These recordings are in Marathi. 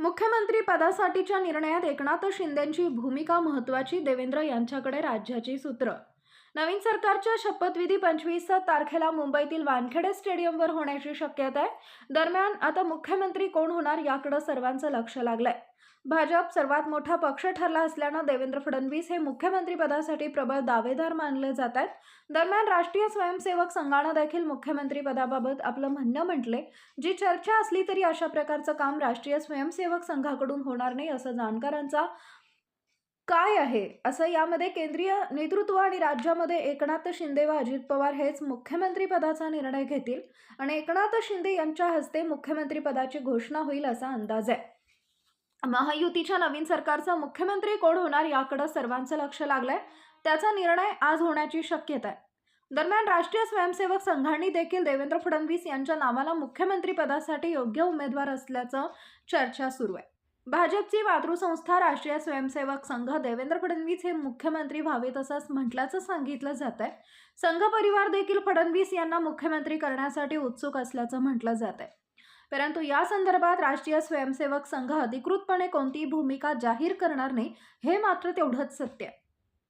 मुख्यमंत्री पदासाठीच्या निर्णयात एकनाथ शिंदेंची भूमिका महत्वाची देवेंद्र यांच्याकडे राज्याची सूत्र नवीन सरकारच्या शपथविधी पंचवीस तारखेला मुंबईतील वानखेडे स्टेडियमवर होण्याची शक्यता आहे. दरम्यान आता मुख्यमंत्री कोण होणार याकडे सर्वांचं लक्ष लागलंय. भाजप सर्वात मोठा पक्ष ठरला असल्यानं देवेंद्र फडणवीस हे मुख्यमंत्रीपदासाठी प्रबळ दावेदार मानले जात आहेत. दरम्यान राष्ट्रीय स्वयंसेवक संघानं देखील मुख्यमंत्रीपदाबाबत आपलं म्हणणं म्हटले जी चर्चा असली तरी अशा प्रकारचं काम राष्ट्रीय स्वयंसेवक संघाकडून होणार नाही असं जाणकारांचा काय आहे? असं यामध्ये केंद्रीय नेतृत्व आणि राज्यामध्ये एकनाथ शिंदे व अजित पवार हेच मुख्यमंत्री पदाचा निर्णय घेतील आणि एकनाथ शिंदे यांच्या हस्ते मुख्यमंत्री पदाची घोषणा होईल असा अंदाज आहे. महायुतीच्या नवीन सरकारचा मुख्यमंत्री कोण होणार याकडे सर्वांचं लक्ष लागलंय. त्याचा निर्णय आज होण्याची शक्यता आहे. दरम्यान राष्ट्रीय स्वयंसेवक संघांनी देखील देवेंद्र फडणवीस यांच्या नावाला मुख्यमंत्री पदासाठी योग्य उमेदवार असल्याचं चर्चा सुरू आहे. भाजपची मातृसंस्था राष्ट्रीय स्वयंसेवक संघ देवेंद्र फडणवीस हे मुख्यमंत्री व्हावेत असं म्हटल्याचं सांगितलं जात आहे संघ परिवार देखील फडणवीस यांना मुख्यमंत्री करण्यासाठी उत्सुक असल्याचं म्हटलं जात आहे परंतु या संदर्भात राष्ट्रीय स्वयंसेवक संघ अधिकृतपणे कोणतीही भूमिका जाहीर करणार नाही हे मात्र तेवढंच सत्य आहे.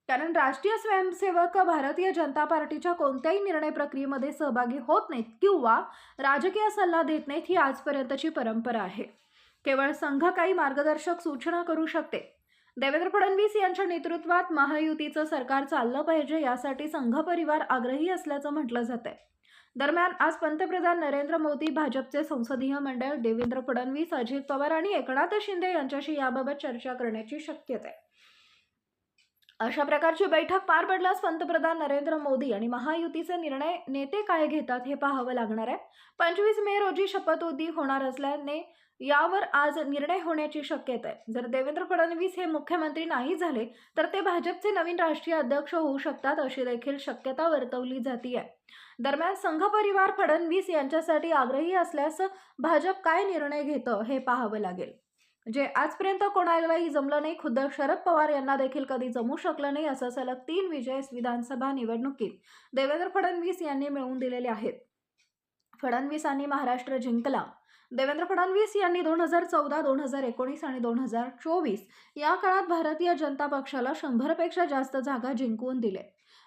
कारण राष्ट्रीय स्वयंसेवक भारतीय जनता पार्टीच्या कोणत्याही निर्णय प्रक्रियेमध्ये सहभागी होत नाहीत किंवा राजकीय सल्ला देत नाहीत ही आजपर्यंतची परंपरा आहे. केवळ संघ काही मार्गदर्शक सूचना करू शकते. देवेंद्र फडणवीस यांच्या नेतृत्वात महायुतीचं सरकार चाललं पाहिजे यासाठी संघ परिवार आग्रही असल्याचं म्हटलं जात आहे दरम्यान आज पंतप्रधान नरेंद्र मोदी भाजपचे संसदीय मंडळ देवेंद्र फडणवीस अजित पवार आणि एकनाथ शिंदे यांच्याशी याबाबत चर्चा करण्याची शक्यता आहे. अशा प्रकारची बैठक पार पडल्यास पंतप्रधान नरेंद्र मोदी आणि महायुतीचे निर्णय नेते काय घेतात हे पाहावं लागणार आहे. पंचवीस मे रोजी शपथविधी होणार असल्याने यावर आज निर्णय होण्याची शक्यता आहे. जर देवेंद्र फडणवीस हे मुख्यमंत्री नाही झाले तर ते भाजपचे नवीन राष्ट्रीय अध्यक्ष होऊ शकतात अशी देखील शक्यता वर्तवली जाते दरम्यान संघ परिवार फडणवीस यांच्यासाठी आग्रही असल्यास भाजप काय निर्णय घेतं हे पाहावं लागेल. जे आजपर्यंत कोणालाही जमलं नाही. खुद्द शरद पवार यांना देखील कधी जमू शकलं नाही असं सलग तीन विजय विधानसभा निवडणुकीत देवेंद्र फडणवीस यांनी मिळवून दिलेले आहेत. फडणवीसांनी महाराष्ट्र जिंकला. देवेंद्र फडणवीस यांनी दोन हजार चौदा दोन हजार एकोणीस आणि दोन हजार चोवीस या काळात भारतीय जनता पक्षाला शंभरपेक्षा जास्त जागा जिंकवून दिले.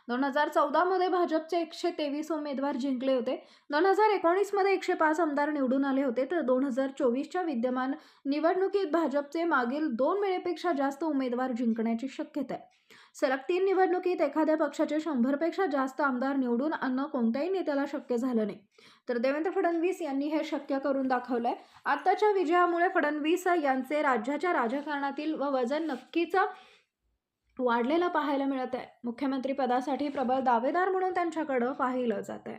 दोन हजार चौदामध्ये भाजपचे एकशे तेवीस उमेदवार जिंकले होते. दोन हजार एकोणीसमध्ये एकशे पाच आमदार निवडून आले होते. तर दोन हजार चोवीसच्या विद्यमान निवडणुकीत भाजपचे मागील दोन वेळेपेक्षा जास्त उमेदवार जिंकण्याची शक्यता आहे. सलग तीन निवडणुकीत एखाद्या पक्षाचे शंभरपेक्षा जास्त आमदार निवडून आणणं कोणत्याही नेत्याला शक्य झालं नाही. तर देवेंद्र फडणवीस यांनी हे शक्य करून दाखवलंय. आत्ताच्या विजयामुळे फडणवीस यांचे राज्याच्या राजकारणातील व वजन नक्कीच वाढलेलं पाहायला मिळत आहे मुख्यमंत्री पदासाठी प्रबळ दावेदार म्हणून त्यांच्याकडं पाहिलं जात आहे